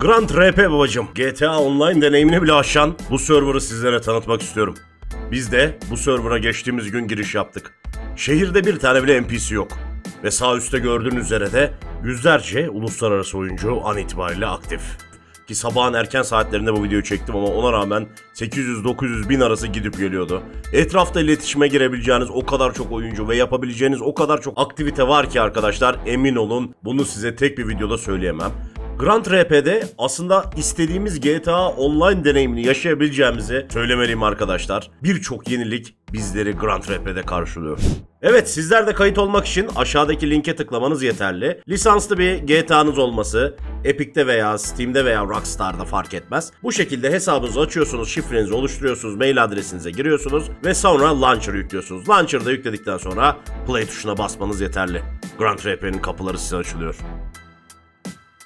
Grand RP babacım. GTA Online deneyimini bile aşan bu server'ı sizlere tanıtmak istiyorum. Biz de bu server'a geçtiğimiz gün giriş yaptık. Şehirde bir tane bile NPC yok. Ve sağ üstte gördüğünüz üzere de yüzlerce uluslararası oyuncu an itibariyle aktif. Ki sabahın erken saatlerinde bu videoyu çektim ama ona rağmen 800-900 bin arası gidip geliyordu. Etrafta iletişime girebileceğiniz o kadar çok oyuncu ve yapabileceğiniz o kadar çok aktivite var ki arkadaşlar emin olun bunu size tek bir videoda söyleyemem. Grand RP'de aslında istediğimiz GTA Online deneyimini yaşayabileceğimizi söylemeliyim arkadaşlar. Birçok yenilik bizleri Grand RP'de karşılıyor. Evet sizler de kayıt olmak için aşağıdaki linke tıklamanız yeterli. Lisanslı bir GTA'nız olması, Epic'te veya Steam'de veya Rockstar'da fark etmez. Bu şekilde hesabınızı açıyorsunuz, şifrenizi oluşturuyorsunuz, mail adresinize giriyorsunuz ve sonra Launcher yüklüyorsunuz. Launcher'da yükledikten sonra Play tuşuna basmanız yeterli. Grand RP'nin kapıları size açılıyor.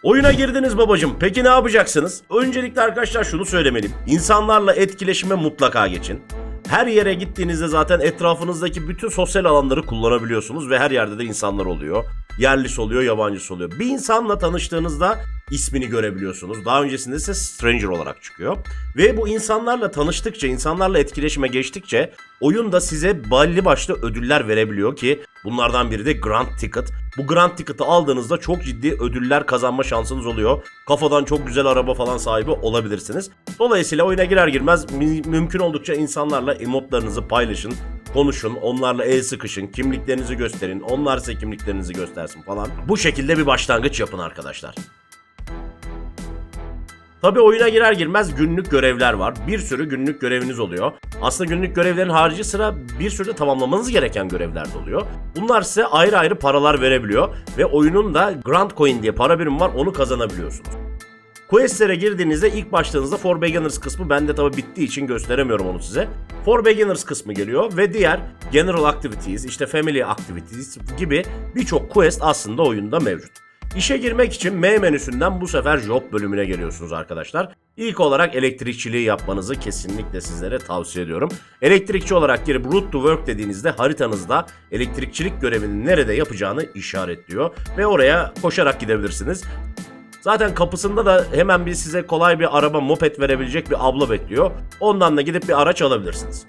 Oyuna girdiniz babacım. Peki ne yapacaksınız? Öncelikle arkadaşlar şunu söylemeliyim. İnsanlarla etkileşime mutlaka geçin. Her yere gittiğinizde zaten etrafınızdaki bütün sosyal alanları kullanabiliyorsunuz ve her yerde de insanlar oluyor. Yerlisi oluyor, yabancısı oluyor. Bir insanla tanıştığınızda ismini görebiliyorsunuz. Daha öncesinde ise stranger olarak çıkıyor. Ve bu insanlarla tanıştıkça, insanlarla etkileşime geçtikçe oyun da size belli başlı ödüller verebiliyor ki bunlardan biri de Grand Ticket. Bu Grand Ticket'ı aldığınızda çok ciddi ödüller kazanma şansınız oluyor. Kafadan çok güzel araba falan sahibi olabilirsiniz. Dolayısıyla oyuna girer girmez mü- mümkün oldukça insanlarla emotlarınızı paylaşın konuşun, onlarla el sıkışın, kimliklerinizi gösterin, onlar size kimliklerinizi göstersin falan. Bu şekilde bir başlangıç yapın arkadaşlar. Tabi oyuna girer girmez günlük görevler var. Bir sürü günlük göreviniz oluyor. Aslında günlük görevlerin harici sıra bir sürü de tamamlamanız gereken görevler de oluyor. Bunlar size ayrı ayrı paralar verebiliyor ve oyunun da Grand Coin diye para birimi var onu kazanabiliyorsunuz. Quest'lere girdiğinizde ilk başladığınızda For Beginners kısmı bende tabi bittiği için gösteremiyorum onu size. For Beginners kısmı geliyor ve diğer General Activities, işte Family Activities gibi birçok quest aslında oyunda mevcut. İşe girmek için M menüsünden bu sefer Job bölümüne geliyorsunuz arkadaşlar. İlk olarak elektrikçiliği yapmanızı kesinlikle sizlere tavsiye ediyorum. Elektrikçi olarak girip Route to Work dediğinizde haritanızda elektrikçilik görevini nerede yapacağını işaretliyor ve oraya koşarak gidebilirsiniz. Zaten kapısında da hemen bir size kolay bir araba moped verebilecek bir abla bekliyor. Ondan da gidip bir araç alabilirsiniz.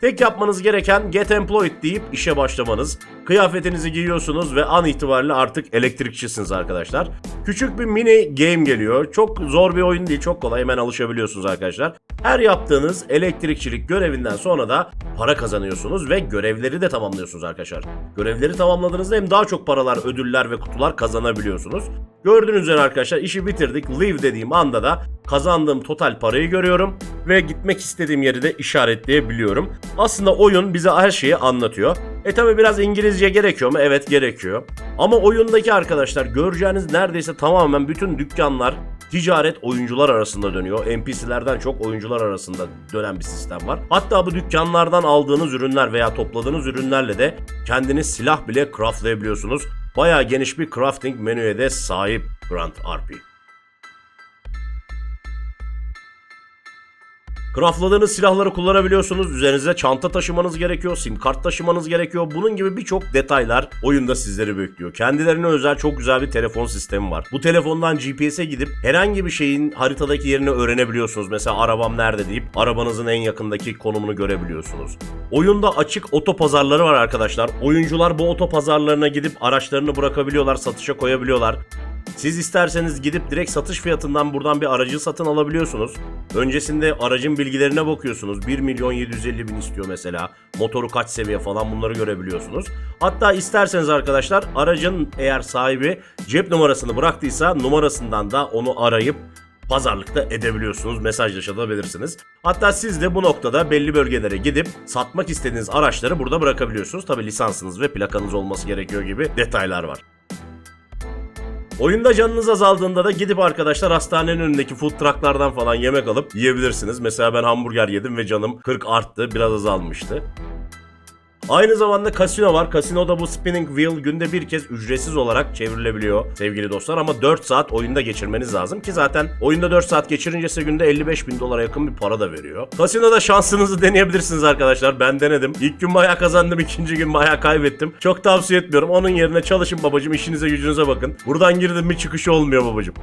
Tek yapmanız gereken Get Employed deyip işe başlamanız. Kıyafetinizi giyiyorsunuz ve an itibariyle artık elektrikçisiniz arkadaşlar. Küçük bir mini game geliyor. Çok zor bir oyun değil, çok kolay hemen alışabiliyorsunuz arkadaşlar. Her yaptığınız elektrikçilik görevinden sonra da para kazanıyorsunuz ve görevleri de tamamlıyorsunuz arkadaşlar. Görevleri tamamladığınızda hem daha çok paralar, ödüller ve kutular kazanabiliyorsunuz. Gördüğünüz üzere arkadaşlar işi bitirdik. Leave dediğim anda da kazandığım total parayı görüyorum ve gitmek istediğim yeri de işaretleyebiliyorum. Aslında oyun bize her şeyi anlatıyor. E tabi biraz İngilizce gerekiyor mu? Evet gerekiyor. Ama oyundaki arkadaşlar göreceğiniz neredeyse tamamen bütün dükkanlar ticaret oyuncular arasında dönüyor. NPC'lerden çok oyuncular arasında dönen bir sistem var. Hatta bu dükkanlardan aldığınız ürünler veya topladığınız ürünlerle de kendiniz silah bile craftlayabiliyorsunuz. Bayağı geniş bir crafting menüye de sahip Grand RP. Craftladığınız silahları kullanabiliyorsunuz. Üzerinize çanta taşımanız gerekiyor, sim kart taşımanız gerekiyor. Bunun gibi birçok detaylar oyunda sizleri bekliyor. Kendilerine özel çok güzel bir telefon sistemi var. Bu telefondan GPS'e gidip herhangi bir şeyin haritadaki yerini öğrenebiliyorsunuz. Mesela arabam nerede deyip arabanızın en yakındaki konumunu görebiliyorsunuz. Oyunda açık otopazarları var arkadaşlar. Oyuncular bu otopazarlarına gidip araçlarını bırakabiliyorlar, satışa koyabiliyorlar. Siz isterseniz gidip direkt satış fiyatından buradan bir aracı satın alabiliyorsunuz. Öncesinde aracın bilgilerine bakıyorsunuz. 1 milyon 750 bin istiyor mesela. Motoru kaç seviye falan bunları görebiliyorsunuz. Hatta isterseniz arkadaşlar aracın eğer sahibi cep numarasını bıraktıysa numarasından da onu arayıp pazarlıkta edebiliyorsunuz, mesajlaşabilirsiniz. Hatta siz de bu noktada belli bölgelere gidip satmak istediğiniz araçları burada bırakabiliyorsunuz. Tabi lisansınız ve plakanız olması gerekiyor gibi detaylar var. Oyunda canınız azaldığında da gidip arkadaşlar hastanenin önündeki food trucklardan falan yemek alıp yiyebilirsiniz. Mesela ben hamburger yedim ve canım 40 arttı, biraz azalmıştı. Aynı zamanda kasino var. Kasinoda bu spinning wheel günde bir kez ücretsiz olarak çevrilebiliyor sevgili dostlar. Ama 4 saat oyunda geçirmeniz lazım ki zaten oyunda 4 saat geçirince size günde 55 bin dolara yakın bir para da veriyor. Kasinoda şansınızı deneyebilirsiniz arkadaşlar. Ben denedim. İlk gün bayağı kazandım, ikinci gün bayağı kaybettim. Çok tavsiye etmiyorum. Onun yerine çalışın babacım, işinize gücünüze bakın. Buradan girdim mi çıkışı olmuyor babacım.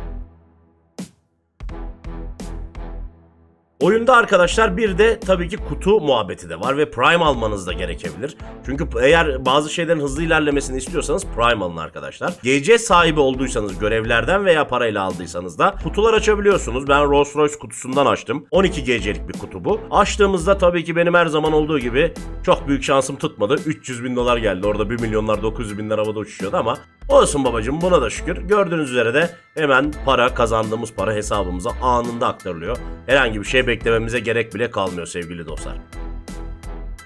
Oyunda arkadaşlar bir de tabii ki kutu muhabbeti de var ve Prime almanız da gerekebilir. Çünkü eğer bazı şeylerin hızlı ilerlemesini istiyorsanız Prime alın arkadaşlar. GC sahibi olduysanız görevlerden veya parayla aldıysanız da kutular açabiliyorsunuz. Ben Rolls Royce kutusundan açtım. 12 GC'lik bir kutu bu. Açtığımızda tabii ki benim her zaman olduğu gibi çok büyük şansım tutmadı. 300 bin dolar geldi. Orada 1 milyonlar 900 binler havada uçuşuyordu ama olsun babacım buna da şükür. Gördüğünüz üzere de hemen para kazandığımız para hesabımıza anında aktarılıyor. Herhangi bir şey beklememize gerek bile kalmıyor sevgili dostlar.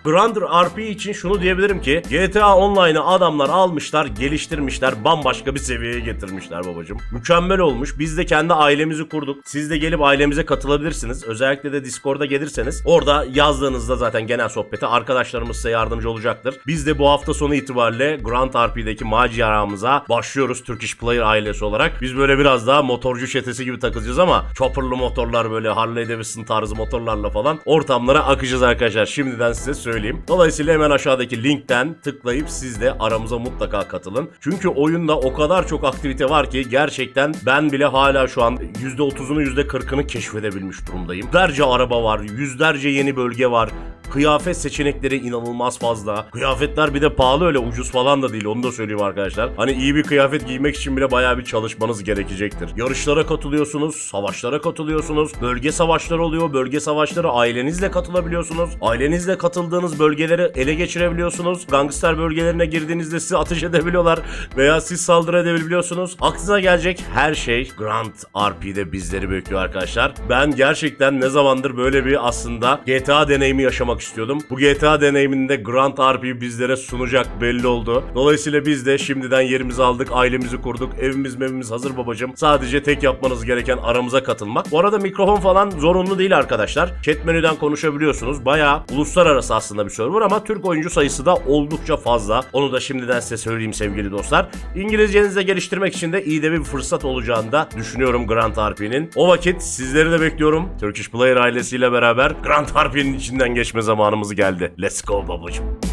Grander RP için şunu diyebilirim ki GTA Online'ı adamlar almışlar, geliştirmişler, bambaşka bir seviyeye getirmişler babacım. Mükemmel olmuş. Biz de kendi ailemizi kurduk. Siz de gelip ailemize katılabilirsiniz. Özellikle de Discord'a gelirseniz orada yazdığınızda zaten genel sohbete arkadaşlarımız size yardımcı olacaktır. Biz de bu hafta sonu itibariyle Grand RP'deki maceramıza başlıyoruz Turkish Player ailesi olarak. Biz böyle biraz daha motorcu çetesi gibi takılacağız ama chopperlı motorlar böyle Harley Davidson tarzı motorlarla falan ortamlara akacağız arkadaşlar. Şimdiden size söyleyeyim. Dolayısıyla hemen aşağıdaki linkten tıklayıp siz de aramıza mutlaka katılın. Çünkü oyunda o kadar çok aktivite var ki gerçekten ben bile hala şu an %30'unu %40'ını keşfedebilmiş durumdayım. Yüzlerce araba var, yüzlerce yeni bölge var. Kıyafet seçenekleri inanılmaz fazla. Kıyafetler bir de pahalı öyle ucuz falan da değil onu da söyleyeyim arkadaşlar. Hani iyi bir kıyafet giymek için bile bayağı bir çalışmanız gerekecektir. Yarışlara katılıyorsunuz, savaşlara katılıyorsunuz. Bölge savaşları oluyor. Bölge savaşları ailenizle katılabiliyorsunuz. Ailenizle katıldığınız bölgeleri ele geçirebiliyorsunuz. Gangster bölgelerine girdiğinizde sizi ateş edebiliyorlar veya siz saldırı edebiliyorsunuz. Aklınıza gelecek her şey Grand RP'de bizleri bekliyor arkadaşlar. Ben gerçekten ne zamandır böyle bir aslında GTA deneyimi yaşamak istiyordum. Bu GTA deneyiminde Grand RP bizlere sunacak belli oldu. Dolayısıyla biz de şimdiden yerimizi aldık, ailemizi kurduk, evimiz mevimiz hazır babacım. Sadece tek yapmanız gereken aramıza katılmak. Bu arada mikrofon falan zorunlu değil arkadaşlar. Chat menüden konuşabiliyorsunuz. Bayağı uluslararası aslında bir server ama Türk oyuncu sayısı da oldukça fazla. Onu da şimdiden size söyleyeyim sevgili dostlar. İngilizcenizi de geliştirmek için de iyi de bir fırsat olacağını da düşünüyorum Grand RP'nin. O vakit sizleri de bekliyorum. Turkish Player ailesiyle beraber Grand RP'nin içinden geçme zamanımız geldi. Let's go babacım.